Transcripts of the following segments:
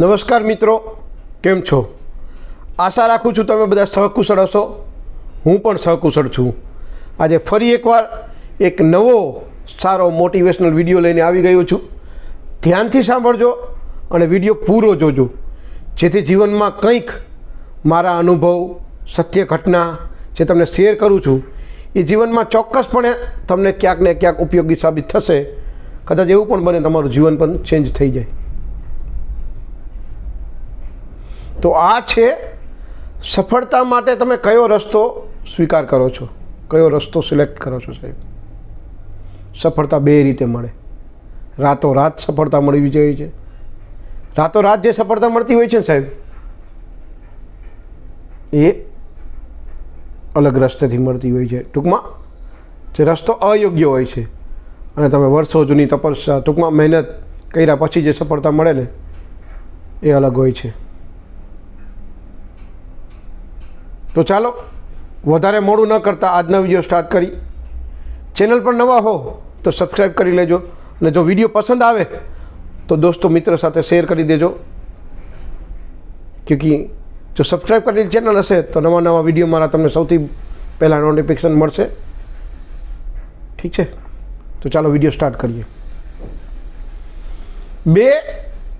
નમસ્કાર મિત્રો, કેમ છો? આશા રાખું છું તમે બધા સહકુશળ હશો. હું પણ સહકુશળ છું. આજે ફરી એકવાર એક નવો સારો મોટિવેશનલ વીડિયો લઈને આવી ગયો છું. ધ્યાનથી સાંભળજો અને વીડિયો પૂરો જોજો. જેથી જીવનમાં કંઈક મારા અનુભવ, સત્ય ઘટના જે તમને શેર કરું છું, એ જીવનમાં ચોક્કસપણે તમને ક્યાંક ને ક્યાંક ઉપયોગી સાબિત થશે. કદાચ એવું પણ બને તમારું જીવન પણ ચેન્જ થઈ જાય. તો આ છે સફળતા માટે તમે કયો રસ્તો સ્વીકાર કરો છો? કયો રસ્તો સિલેક્ટ કરો છો સાહેબ? સફળતા બે રીતે મળે. રાતો રાત સફળતા મળવી જોઈએ છે. રાતો રાત જે સફળતા મળતી હોય છે ને સાહેબ, એ અલગ રસ્તેથી મળતી હોય છે. ટૂંકમાં જે રસ્તો અયોગ્ય હોય છે અને તમે વર્ષો જૂની તપસ્યા, ટૂંકમાં મહેનત કર્યા પછી જે સફળતા મળે ને, એ અલગ હોય છે. તો ચાલો, વધારે મોડું ન કરતાં આજનો વીડિયો સ્ટાર્ટ કરી. ચેનલ પર નવા હો તો સબસ્ક્રાઈબ કરી લેજો અને જો વીડિયો પસંદ આવે તો દોસ્તો મિત્ર સાથે શેર કરી દેજો. ક્યોંકિ જો સબસ્ક્રાઈબ કરેલી ચેનલ હશે તો નવા નવા વીડિયો મારા તમને સૌથી પહેલાં નોટિફિકેશન મળશે. ઠીક છે? તો ચાલો વીડિયો સ્ટાર્ટ કરીએ. બે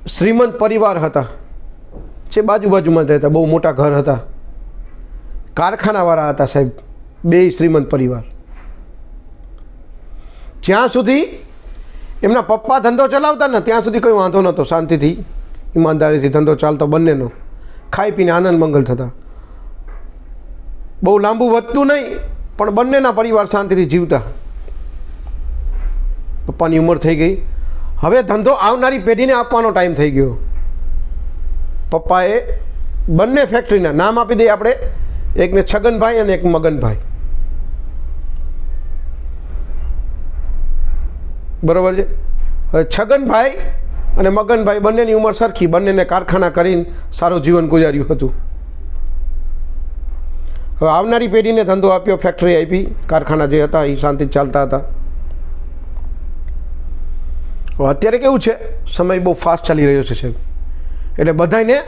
શ્રીમંત પરિવાર હતા. જે બાજુ બાજુમાં રહેતા, બહુ મોટા ઘર હતા. કારખાનાવાળા હતા સાહેબ, બે શ્રીમંત પરિવાર. જ્યાં સુધી એમના પપ્પા ધંધો ચલાવતા ને, ત્યાં સુધી કોઈ વાંધો નહોતો, શાંતિથી, ઈમાનદારીથી ધંધો ચાલતો બંનેનો. ખાઈ પીને આનંદ મંગલ થતા. બહુ લાંબુ વધતું નહીં, પણ બંનેના પરિવાર શાંતિથી જીવતા. પપ્પાની ઉંમર થઈ ગઈ. હવે ધંધો આવનારી પેઢીને આપવાનો ટાઈમ થઈ ગયો. પપ્પાએ બંને ફેક્ટરીના નામ આપી દઈએ આપણે. એકને છગનભાઈ અને એક મગનભાઈ. બરોબર છે? હવે છગનભાઈ અને મગનભાઈ બંનેની ઉંમર સરખી, બંનેને કારખાના કરીને સારું જીવન ગુજાર્યું હતું. હવે આવનારી પેઢીને ધંધો આપ્યો ફેક્ટરી આપી, કારખાના જે હતા એ શાંતિ ચાલતા હતા. અત્યારે કેવું છે? સમય બહુ ફાસ્ટ ચાલી રહ્યો છે સાહેબ. એટલે બધાને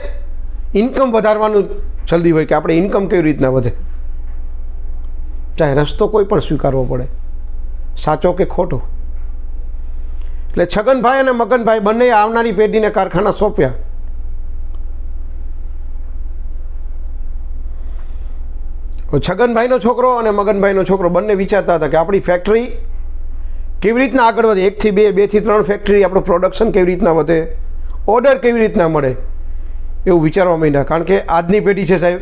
ઇન્કમ વધારવાનું જલ્દી હોય કે આપણે ઇન્કમ કેવી રીતના વધે? ચાહે રસ્તો કોઈ પણ સ્વીકારવો પડે. સાચો કે ખોટો? એટલે છગનભાઈ અને મગનભાઈ બંને આવનારી પેઢીને કારખાના સોંપ્યા. છગનભાઈનો છોકરો અને મગનભાઈનો છોકરો બંને વિચારતા હતા કે આપણી ફેક્ટરી કેવી રીતના આગળ વધે? એકથી બે બેથી ત્રણ ફેક્ટરી આપણું પ્રોડક્શન કેવી રીતના વધે? ઓર્ડર કેવી રીતના મળે? એવું વિચારવા માંડ્યા. કારણ કે આજની પેઢી છે સાહેબ.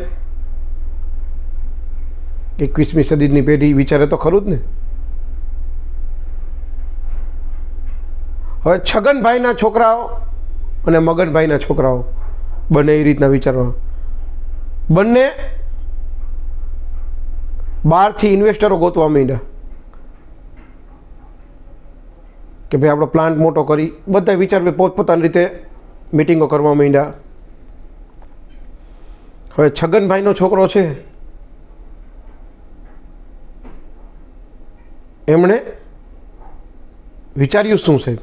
એકવીસમી સદીની પેઢી વિચારે તો ખરું જ ને. હવે છગનભાઈના છોકરાઓ અને મગનભાઈના છોકરાઓ બંને એ રીતના વિચારવા. બંને બહારથી ઇન્વેસ્ટરો ગોતવા માંડ્યા. કે ભાઈ, આપણો પ્લાન્ટ મોટો કરી. બધા વિચાર પોતપોતાની રીતે મિટિંગો કરવા માંડ્યા. હવે છગનભાઈનો છોકરો છે. એમણે વિચાર્યું શું છે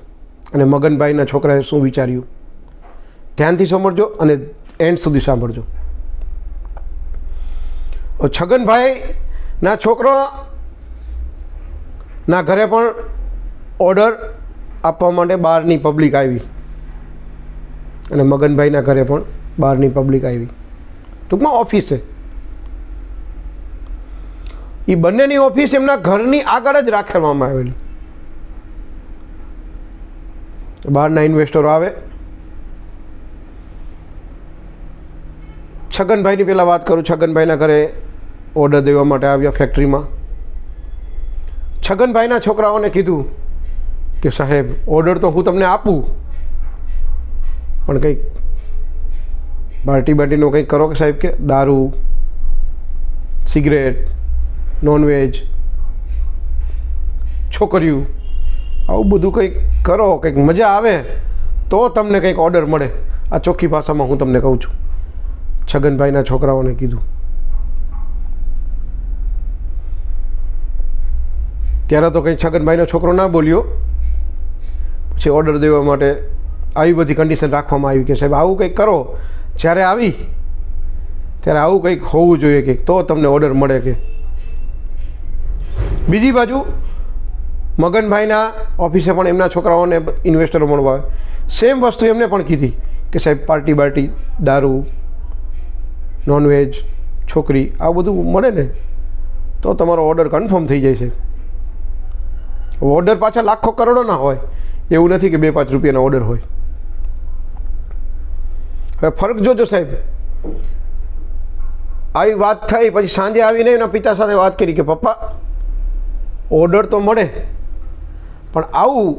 અને મગનભાઈના છોકરાએ શું વિચાર્યું? ધ્યાનથી સાંભળજો અને એન્ડ સુધી સાંભળજો. છગનભાઈના છોકરો ના ઘરે પણ ઓર્ડર આપવા માટે બહારની પબ્લિક આવી. અને મગનભાઈના ઘરે પણ બહારની પબ્લિક આવી. ટૂંકમાં ઓફિસે. એ બંનેની ઓફિસ એમના ઘરની આગળ જ રાખવામાં આવેલી. બહારના ઇન્વેસ્ટરો આવે. છગનભાઈની પહેલાં વાત કરું, છગનભાઈના ઘરે ઓર્ડર દેવા માટે આવ્યા ફેક્ટરીમાં છગનભાઈના છોકરાઓને કીધું કે સાહેબ ઓર્ડર તો હું તમને આપું. પણ કંઈક પાર્ટી બાર્ટીનો કંઈક કરો કે સાહેબ કે દારૂ, સિગરેટ નોનવેજ છોકરીઓ, આવું બધું કંઈક કરો, કંઈક મજા આવે, તો તમને કંઈક ઓર્ડર મળે. આ ચોખ્ખી ભાષામાં હું તમને કહું છું. છગનભાઈના છોકરાઓને કીધું. ત્યારે તો કંઈ છગનભાઈનો છોકરો ના બોલ્યો. પછી ઓર્ડર દેવા માટે આવી બધી કન્ડિશન રાખવામાં આવી કે સાહેબ આવું કંઈક કરો. જ્યારે આવી, ત્યારે આવું કંઈક હોવું જોઈએ કે તો તમને ઓર્ડર મળે કે. બીજી બાજુ, મગનભાઈના ઓફિસે પણ એમના છોકરાઓને ઇન્વેસ્ટરો મળવા આવે. સેમ વસ્તુ એમને પણ કીધી કે સાહેબ પાર્ટી બાર્ટી દારૂ નોનવેજ છોકરી, આ બધું મળે ને, તો તમારો ઓર્ડર કન્ફર્મ થઈ જાય છે. ઓર્ડર પાછા લાખો કરોડોના હોય. એવું નથી કે બે પાંચ રૂપિયાનો ઓર્ડર હોય. હવે ફરક જોજો સાહેબ. આવી વાત થઈ, પછી સાંજે આવીને એના પિતા સાથે વાત કરી કે, પપ્પા ઓર્ડર તો મળે, પણ આવું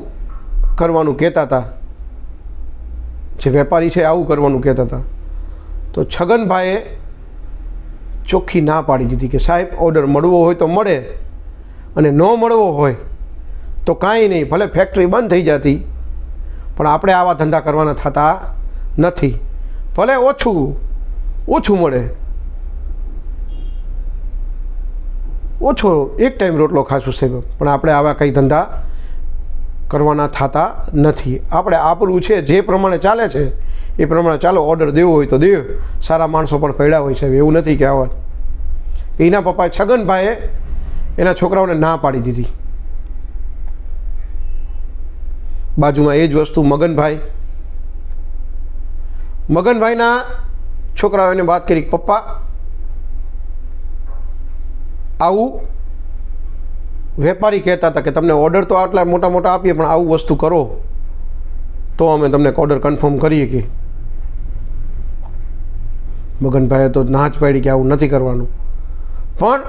કરવાનું કહેતા હતા. જે વેપારી છે, આવું કરવાનું કહેતા હતા. તો છગનભાઈએ ચોખ્ખી ના પાડી દીધી કે, સાહેબ ઓર્ડર મળવો હોય તો મળે અને ન મળવો હોય તો કાંઈ નહીં, ભલે ફેક્ટરી બંધ થઈ જતી, પણ આપણે આવા ધંધા કરવાના થતા નથી. ભલે ઓછું ઓછું મળે. ઓછો, એક ટાઈમ રોટલો ખાશું સાહેબ. પણ આપણે આવા કંઈ ધંધા કરવાના થતા નથી. આપણે આપણું છે, જે પ્રમાણે ચાલે છે, એ પ્રમાણે ચાલો ઓર્ડર દેવો હોય તો દેવ સારા માણસો પણ પડ્યા હોય સાહેબ, એવું નથી કે આવા. એના પપ્પાએ છગનભાઈએ એના છોકરાઓને ના પાડી દીધી. બાજુમાં એ જ વસ્તુ મગનભાઈ મગનભાઈના છોકરાઓને વાત કરી પપ્પા, આવું વેપારી કહેતા હતા કે તમને ઓર્ડર તો આટલા મોટા મોટા આપીએ, પણ આવું વસ્તુ કરો. તો અમે તમને ઓર્ડર કન્ફર્મ કરીએ કે. મગનભાઈએ તો ના જ પાડી કે આવું નથી કરવાનું. પણ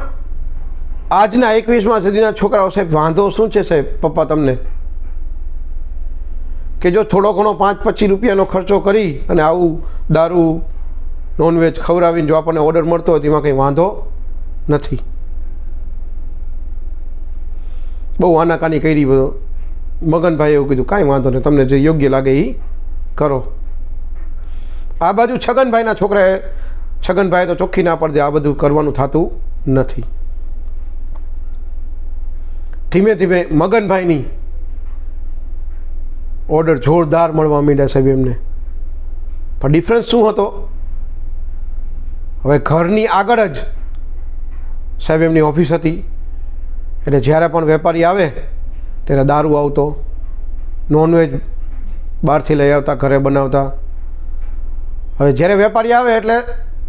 આજના એકવીસમાં સુધીના છોકરાઓ સાહેબ, વાંધો શું છે સાહેબ? પપ્પા, તમને કે જો થોડો ઘણો પાંચ પચીસ રૂપિયાનો ખર્ચો કરી અને આવું દારૂ નોનવેજ ખવડાવીને જો આપણને ઓર્ડર મળતો હોય તેમાં કંઈ વાંધો નથી. બહુ આનાકાની કરી બધો. મગનભાઈ એવું કીધું, કાંઈ વાંધો નહીં, તમને જે યોગ્ય લાગે એ કરો. આ બાજુ છગનભાઈના છોકરાએ, છગનભાઈએ તો ચોખ્ખી ના પડે આ બધું કરવાનું થતું નથી. ધીમે ધીમે મગનભાઈની ઓર્ડર જોરદાર મળવા માંડ્યા સાહેબ એમને. પણ ડિફરન્સ શું હતો? હવે ઘરની આગળ જ સાહેબ એમની ઓફિસ હતી. એટલે જ્યારે પણ વેપારી આવે, ત્યારે દારૂ આવતો. નોનવેજ બહારથી લઈ આવતા, ઘરે બનાવતા. હવે જ્યારે વેપારી આવે એટલે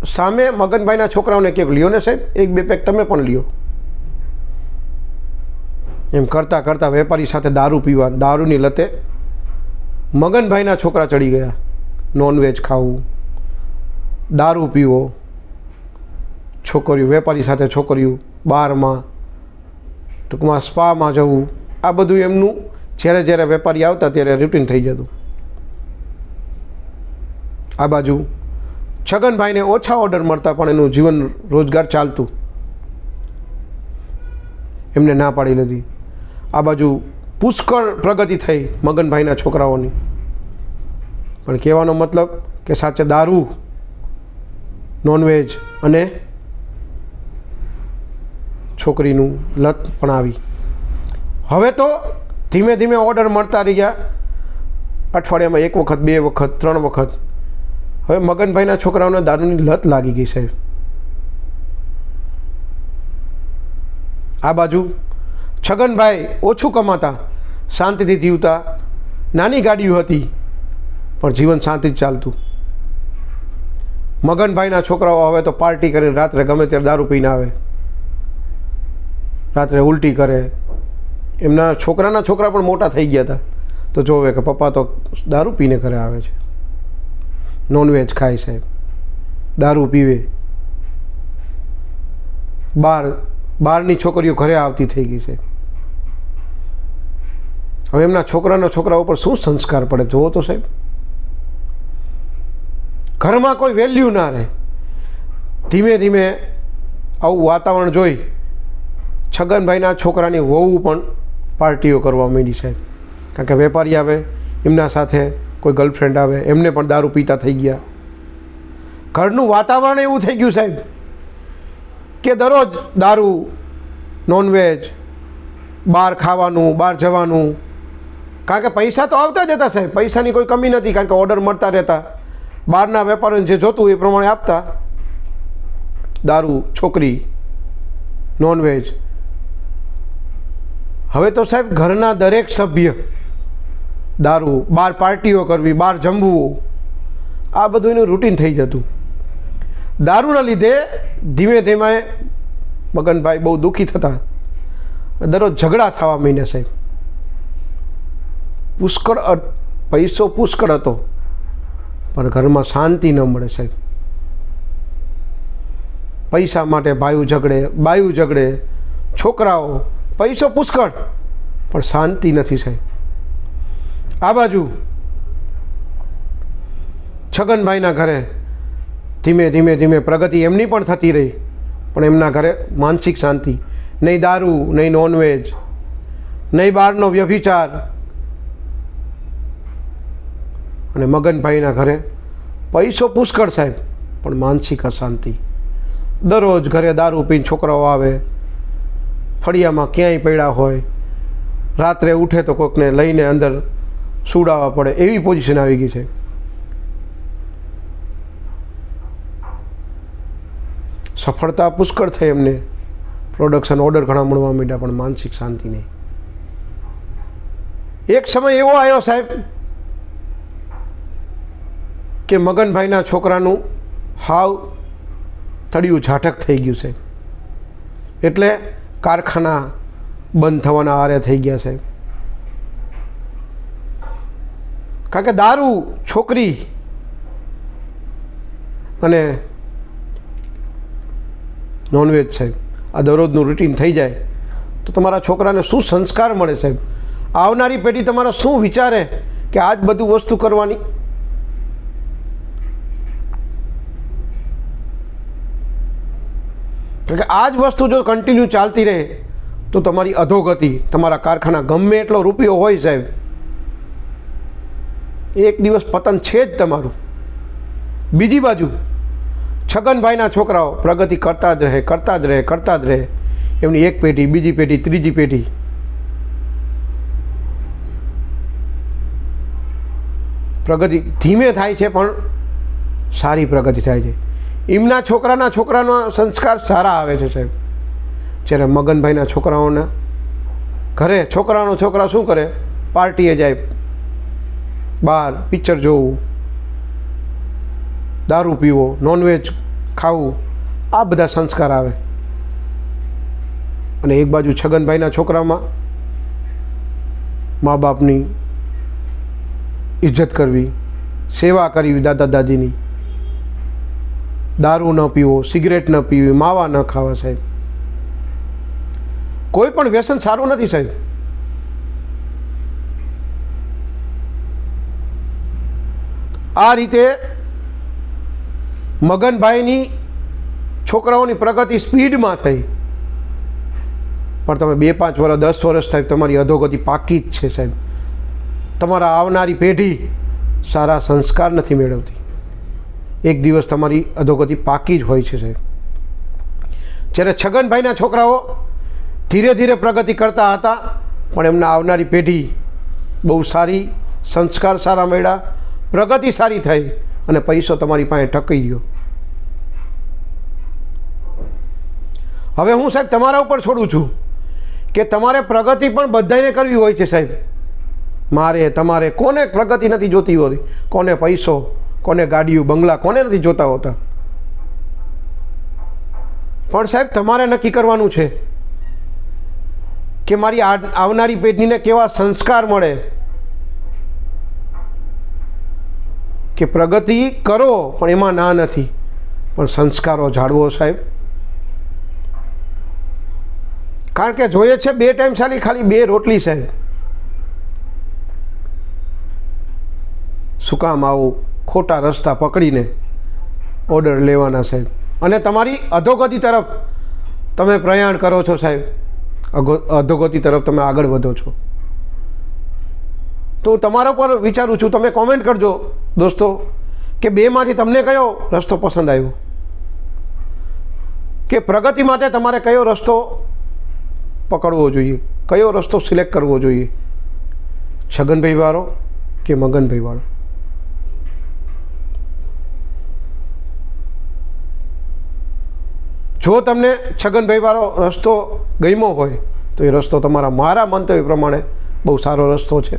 સામે મગનભાઈના છોકરાઓને કંઈક લ્યો ને સાહેબ, એક બે પેક તમે પણ લ્યો. એમ કરતાં કરતાં વેપારી સાથે દારૂ પીવા, દારૂની લતે મગનભાઈના છોકરા ચડી ગયા. નોનવેજ ખાવું. દારૂ પીવો. છોકરીઓ, વેપારી સાથે છોકરીઓ, બારમાં, ટૂંકમાં સ્પામાં જવું. આ બધું એમનું જ્યારે જ્યારે વેપારી આવતા ત્યારે રૂટીન થઈ જતું. આ બાજુ છગનભાઈને ઓછા ઓર્ડર મળતા પણ એનું જીવન રોજગાર ચાલતું. એમને ના પાડી લીધી. આ બાજુ પુષ્કળ પ્રગતિ થઈ મગનભાઈના છોકરાઓની. પણ કહેવાનો મતલબ કે સાચે દારૂ નોનવેજ અને છોકરીનું લત પણ આવી. હવે તો ધીમે ધીમે ઓર્ડર મળતા રહ્યા. અઠવાડિયામાં એક વખત, બે વખત, ત્રણ વખત. હવે મગનભાઈના છોકરાઓને દારૂની લત લાગી ગઈ સાહેબ. આ બાજુ છગનભાઈ ઓછું કમાતા. શાંતિથી જીવતા. નાની ગાડીઓ હતી, પણ જીવન શાંતિથી ચાલતું. મગનભાઈના છોકરાઓ આવે તો પાર્ટી કરીને રાત્રે ગમે ત્યારે દારૂ પીને આવે. રાત્રે ઉલટી કરે. એમના છોકરાના છોકરા પણ મોટા થઈ ગયા હતા. તો જોવે કે પપ્પા તો દારૂ પીને ઘરે આવે છે. નોનવેજ ખાય સાહેબ દારૂ પીવે. બાર બહારની છોકરીઓ ઘરે આવતી થઈ ગઈ છે. હવે એમના છોકરાના છોકરા ઉપર શું સંસ્કાર પડે જુઓ તો સાહેબ. ઘરમાં કોઈ વેલ્યુ ના રહે. ધીમે ધીમે આવું વાતાવરણ જોઈ છગનભાઈના છોકરાની વહુ પણ પાર્ટીઓ કરવા માંડી સાહેબ. કારણ કે વેપારી આવે, એમના સાથે કોઈ ગર્લફ્રેન્ડ આવે, એમને પણ દારૂ પીતા થઈ ગયા. ઘરનું વાતાવરણ એવું થઈ ગયું સાહેબ કે દરરોજ દારૂ નોનવેજ બહાર ખાવાનું, બહાર જવાનું કારણ કે પૈસા તો આવતા જ હતા સાહેબ. પૈસાની કોઈ કમી નથી કારણ કે ઓર્ડર મળતા રહેતા. બહારના વેપારીઓને જે જોતું એ પ્રમાણે આપતા. દારૂ, છોકરી નોનવેજ હવે તો સાહેબ ઘરના દરેક સભ્ય દારૂ બહાર પાર્ટીઓ કરવી બહાર જમવું, આ બધું એનું રૂટીન થઈ જતું. દારૂના લીધે ધીમે ધીમે મગનભાઈ બહુ દુઃખી થતા. દરરોજ ઝઘડા થવા માંડ્યા સાહેબ. પુષ્કળ પૈસો પુષ્કળ હતો. પણ ઘરમાં શાંતિ ન મળે સાહેબ. પૈસા માટે ભાયુ ઝઘડે બાયું ઝઘડે છોકરાઓ, પૈસો પુષ્કળ. પણ શાંતિ નથી સાહેબ. આ બાજુ છગનભાઈના ઘરે ધીમે ધીમે ધીમે પ્રગતિ એમની પણ થતી રહી. પણ એમના ઘરે માનસિક શાંતિ. નહીં દારૂ, નહીં નોનવેજ નહીં બહારનો વ્યભિચાર. અને મગનભાઈના ઘરે પૈસો પુષ્કળ સાહેબ, પણ માનસિક અશાંતિ. દરરોજ ઘરે દારૂ પીને છોકરાઓ આવે, ફળિયામાં ક્યાંય પડ્યા હોય, રાત્રે ઉઠે તો કોઈકને લઈને અંદર સુડાવવા પડે, એવી પોઝિશન આવી ગઈ છે. સફળતા પુષ્કળ થઈ એમને. પ્રોડક્શન ઓર્ડર ઘણા મળવા માંડ્યા, પણ માનસિક શાંતિ નહીં. એક સમય એવો આવ્યો સાહેબ કે મગનભાઈના છોકરાનું હાવ તળિયું ઝાટક થઈ ગયું છે. એટલે કારખાના બંધ થવાના આરે થઈ ગયા છે. કારણ કે દારૂ, છોકરી અને નોનવેજ સાહેબ આ દરરોજનું રૂટીન થઈ જાય. તો તમારા છોકરાને શું સંસ્કાર મળે સાહેબ આવનારી પેઢી તમારા શું વિચારે કે આ જ બધું વસ્તુ કરવાની? કારણ કે આ જ વસ્તુ જો કન્ટિન્યુ ચાલતી રહે, તો તમારી અધોગતિ, તમારા કારખાના ગમે એટલો રૂપિયો હોય સાહેબ, એક દિવસ પતન છે જ તમારું. બીજી બાજુ, છગનભાઈના છોકરાઓ પ્રગતિ કરતા જ રહે, કરતા જ રહે, કરતા જ રહે. એમની એક પેઢી, બીજી પેઢી, ત્રીજી પેઢી. પ્રગતિ ધીમે થાય છે, પણ સારી પ્રગતિ થાય છે. એમના છોકરાના છોકરાનો સંસ્કાર સારા આવે છે સાહેબ. જ્યારે મગનભાઈના છોકરાઓના ઘરે છોકરાનો છોકરા શું કરે? પાર્ટીએ જાય, બહાર પિક્ચર જોવું, દારૂ પીવો, નોનવેજ ખાવું, આ બધા સંસ્કાર આવે. અને એક બાજુ છગનભાઈના છોકરામાં મા બાપની ઇજ્જત કરવી, સેવા કરવી દાદા દાદીની. દારૂ ન પીવો, સિગરેટ ન પીવી, માવા ન ખાવા સાહેબ. કોઈ પણ વ્યસન સારું નથી સાહેબ. આ રીતે મગનભાઈની છોકરાઓની પ્રગતિ સ્પીડમાં થઈ. પણ તમે બે પાંચ વર્ષ દસ વર્ષ સાહેબ તમારી અધોગતિ પાકી જ છે સાહેબ. તમારા આવનારી પેઢી સારા સંસ્કાર નથી મેળવતી. એક દિવસ તમારી અધોગતિ પાકી જ હોય છે, સાહેબ. જ્યારે છગનભાઈના છોકરાઓ ધીરે ધીરે પ્રગતિ કરતા હતા, પણ એમના આવનારી પેઢી બહુ સારી, સંસ્કાર સારા મળ્યા, પ્રગતિ સારી થઈ અને પૈસો તમારી પાસે ટકી ગયો. હવે હું, સાહેબ, તમારા ઉપર છોડું છું કે તમારે પ્રગતિ પણ બધાને કરવી હોય છે, સાહેબ. મારે, તમારે કોને પ્રગતિ નથી જોતી હોતી? કોને પૈસો કોને ગાડીઓ, બંગલા કોને નથી જોતા હોતા? પણ સાહેબ, તમારે નક્કી કરવાનું છે કે મારી આવનારી પેઢીને કેવા સંસ્કાર મળે? કે પ્રગતિ કરો, પણ એમાં ના નથી. પણ સંસ્કારો જાળવો સાહેબ. કારણ કે જોઈએ છે, બે ટાઈમ સાલી ખાલી બે રોટલી સાહેબ. શું કામ આવું? ખોટા રસ્તા પકડીને ઓર્ડર લેવાના સાહેબ. અને તમારી અધોગતિ તરફ તમે પ્રયાણ કરો છો સાહેબ. અધોગતિ તરફ તમે આગળ વધો છો. તો તમારા પર વિચારું છું, તમે કોમેન્ટ કરજો દોસ્તો, કે બેમાંથી તમને કયો રસ્તો પસંદ આવ્યો? કે પ્રગતિ માટે તમારે કયો રસ્તો પકડવો જોઈએ? કયો રસ્તો સિલેક્ટ કરવો જોઈએ? છગનભાઈ વાળો કે મગનભાઈ વાળો? જો તમને છગનભાઈ વાળો રસ્તો ગમ્યો હોય, તો એ રસ્તો તમારા મારા મંતવ્ય પ્રમાણે બહુ સારો રસ્તો છે.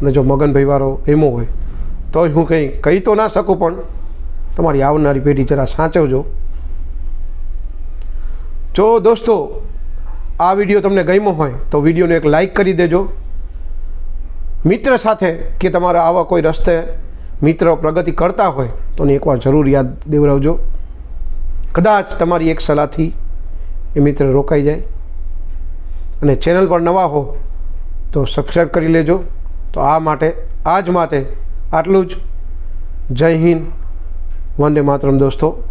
અને જો મગનભાઈવાળો ગમ્યો હોય તો હું કંઈ કહી તો ના શકું, પણ તમારી આવનારી પેઢી જરા સાચવજો. જો દોસ્તો, આ વીડિયો તમને ગમ્યો હોય, તો વિડીયોને એક લાઈક કરી દેજો. મિત્ર સાથે કે તમારા આવા કોઈ રસ્તે મિત્ર પ્રગતિ કરતા હોય, તો એકવાર જરૂર યાદ દેવડાવજો કદાચ તમારી એક સલાહથી એ મિત્ર રોકાઈ જાય. અને ચેનલ પર નવા હો તો સબસ્ક્રાઈબ કરી લેજો. તો આ માટે, આજ માટે આટલું જ. જય હિન્દ. વંદે માતરમ દોસ્તો.